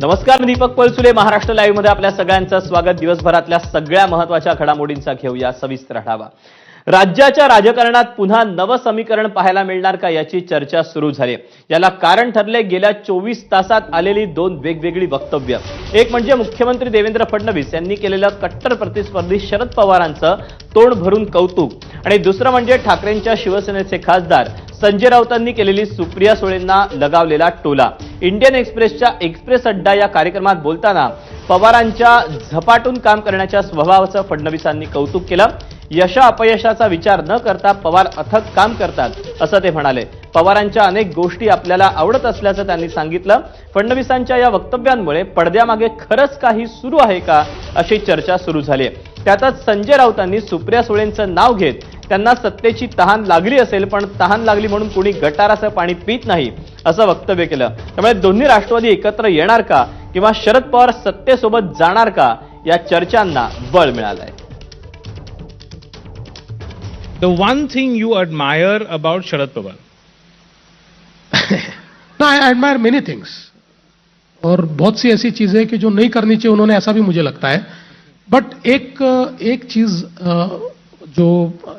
नमस्कार मी दीपक पळसुले. महाराष्ट्र लाईव्हमध्ये आपल्या सगळ्यांचं स्वागत. दिवसभरातल्या सगळ्या महत्त्वाच्या घडामोडींचा घेऊया सविस्तर आढावा. राज्याच्या राजकारणात पुन्हा नवं समीकरण पाहायला मिळणार का याची चर्चा सुरू झाली. याला कारण ठरले गेल्या चोवीस तासात आलेली दोन वेगवेगळी वक्तव्य. एक म्हणजे मुख्यमंत्री देवेंद्र फडणवीस यांनी केलेलं कट्टर प्रतिस्पर्धी शरद पवारांचं तोंड भरून कौतुक. आणि दुसरं म्हणजे ठाकरेंच्या शिवसेनेचे खासदार संजय राऊतांनी केलेली सुप्रिया सुळेंना लगावलेला टोला. इंडियन एक्सप्रेसच्या एक्सप्रेस अड्डा या कार्यक्रमात बोलताना पवारांच्या झपाटून काम करण्याच्या स्वभावाचं फडणवीसांनी कौतुक केलं. यशा अपयशाचा विचार न करता पवार अथक काम करतात असं ते म्हणाले. पवारांच्या अनेक गोष्टी आपल्याला आवडत असल्याचं त्यांनी सांगितलं. फडणवीसांच्या या वक्तव्यांमुळे पडद्यामागे खरंच काही सुरू आहे का अशी चर्चा सुरू झाली आहे. त्यातच संजय राऊतांनी सुप्रिया सुळेंचं नाव घेत त्यांना सत्तेची तहान लागली असेल पण तहान लागली म्हणून कोणी गटाराचं पाणी पित नाही असं वक्तव्य केलं. त्यामुळे दोन्ही राष्ट्रवादी एकत्र येणार का किंवा शरद पवार सत्तेसोबत जाणार का या चर्चांना बळ मिळालंय. The one thing you admire about Sharad Pawar. ना आई एडमायर मेनी थिंग्स और बहुत सी ऐसी चीजें कि जो नहीं करनी चाहिए उन्होंने ऐसा भी मुझे लगता है। बट एक एक चीज़ जो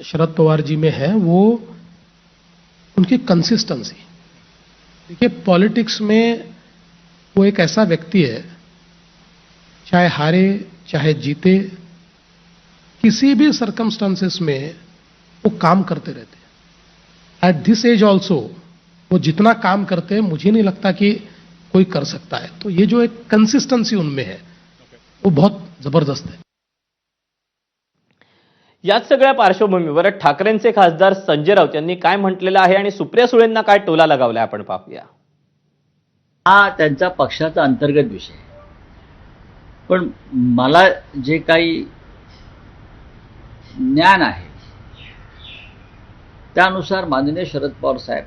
शरद पवार जी में है, वो उनकी कंसिस्टेंसी देखिए पॉलिटिक्स में वो एक ऐसा व्यक्ति है, चाहे हारे, चाहे जीते, किसी भी सर्कमस्टांसेस में वो काम करते रहते हैं। एट दिस एज ऑल्सो वो जितना काम करते हैं, मुझे नहीं लगता कि कोई कर सकता है। तो ये जो एक कंसिस्टेंसी उनमें है, वो बहुत जबरदस्त है याच सगळ्या पार्श्वभूमीवर ठाकरेंचे खासदार संजय राऊत यांनी काय म्हटलेलं आहे आणि सुप्रिया सुळेंना काय टोला लगावलाय आपण पाहूया. हा त्यांचा पक्षाचा अंतर्गत विषय आहे. पण मला जे काही ज्ञान आहे त्यानुसार माननीय शरद पवार साहेब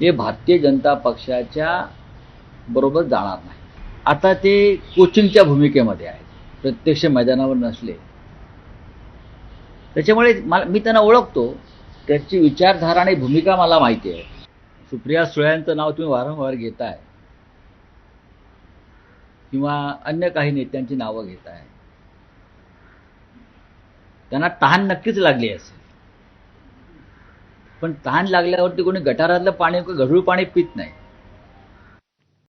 हे भारतीय जनता पक्षाच्या बरोबर जाणार नाही आता ते कोचिंगच्या भूमिकेमध्ये आहेत. प्रत्यक्ष मैदानावर नसले. त्याच्यामुळे मला मी त्यांना ओळखतो. त्याची विचारधारा आणि भूमिका मला माहिती आहे. सुप्रिया सुळ्यांचं नाव तुम्ही वारंवार घेताय. किंवा अन्य काही नेत्यांची नावं घेताय. त्यांना तहान नक्कीच लागली असेल. पण तहान लागल्यावरती कोणी गटारातलं पाणी गढूळ पाणी पित नाही.